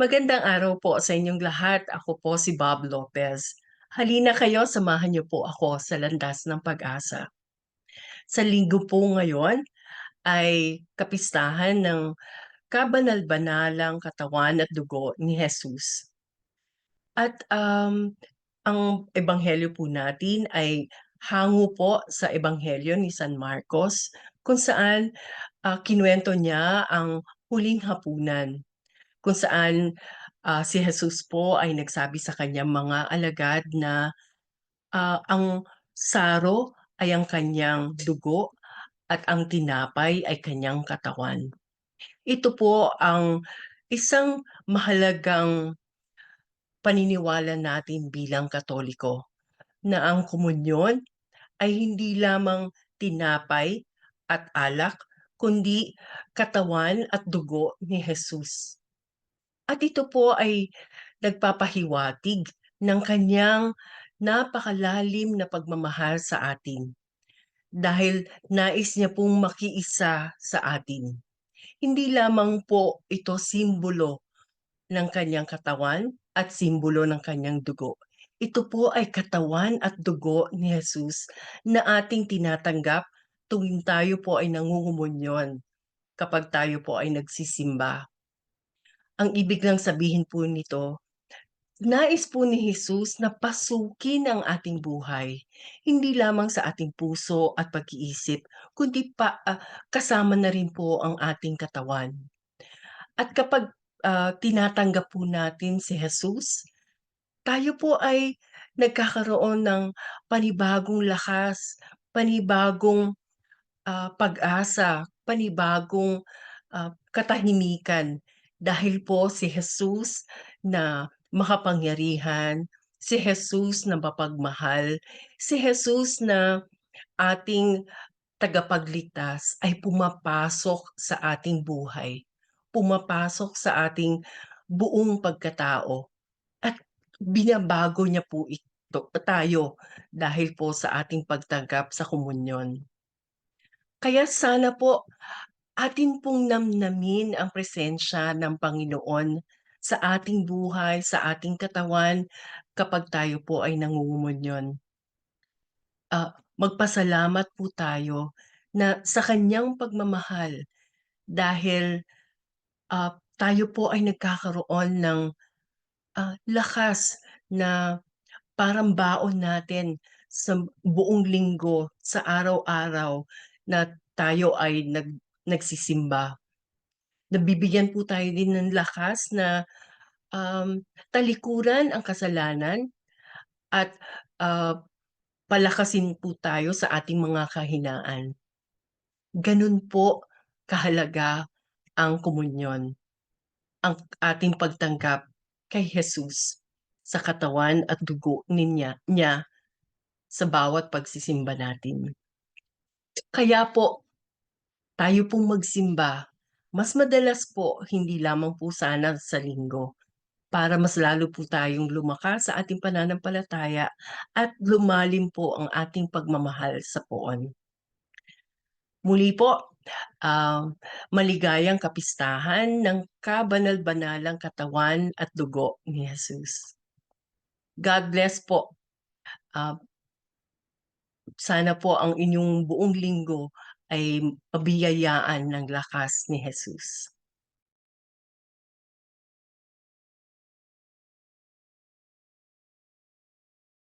Magandang araw po sa inyong lahat. Ako po si Bob Lopez. Halina kayo, samahan niyo po ako sa landas ng pag-asa. Sa linggo po ngayon ay kapistahan ng kabanal-banalang katawan at dugo ni Jesus. At um, ang ebanghelyo po natin ay hango po sa ebanghelyo ni San Marcos kung saan uh, kinuwento niya ang huling hapunan kung saan uh, si Jesus po ay nagsabi sa kanyang mga alagad na uh, ang saro ay ang kanyang dugo at ang tinapay ay kanyang katawan. Ito po ang isang mahalagang paniniwala natin bilang Katoliko na ang komunyon ay hindi lamang tinapay at alak kundi katawan at dugo ni Jesus. At ito po ay nagpapahiwatig ng kanyang napakalalim na pagmamahal sa atin dahil nais niya pong makiisa sa atin. Hindi lamang po ito simbolo ng kanyang katawan at simbolo ng kanyang dugo. Ito po ay katawan at dugo ni Jesus na ating tinatanggap tuwing tayo po ay nangungumunyon, kapag tayo po ay nagsisimba. Ang ibig lang sabihin po nito, nais po ni Jesus na pasukin ang ating buhay, hindi lamang sa ating puso at pag-iisip, kundi pa uh, kasama na rin po ang ating katawan. At kapag uh, tinatanggap po natin si Jesus, tayo po ay nagkakaroon ng panibagong lakas, panibagong uh, pag-asa, panibagong uh, katahimikan dahil po si Jesus na makapangyarihan, si Jesus na mapagmahal, si Jesus na ating tagapagligtas ay pumapasok sa ating buhay, pumapasok sa ating buong pagkatao at binabago niya po ito tayo dahil po sa ating pagtanggap sa komunyon. Kaya sana po atin pong namnamin ang presensya ng Panginoon sa ating buhay, sa ating katawan kapag tayo po ay nangungumunyon. Uh, magpasalamat po tayo na sa kanyang pagmamahal dahil uh, tayo po ay nagkakaroon ng uh, lakas na parang baon natin sa buong linggo, sa araw-araw na tayo ay nag nagsisimba. Nabibigyan po tayo din ng lakas na um, talikuran ang kasalanan at uh, palakasin po tayo sa ating mga kahinaan. Ganun po kahalaga ang komunyon, ang ating pagtanggap kay Jesus sa katawan at dugo niya, niya sa bawat pagsisimba natin. Kaya po, tayo pong magsimba, mas madalas po, hindi lamang po sana sa linggo, para mas lalo po tayong lumakas sa ating pananampalataya at lumalim po ang ating pagmamahal sa poon. Muli po, uh, maligayang kapistahan ng kabanal-banalang katawan at dugo ni Jesus. God bless po. Uh, sana po ang inyong buong linggo ay pabiyayaan ng lakas ni Jesus.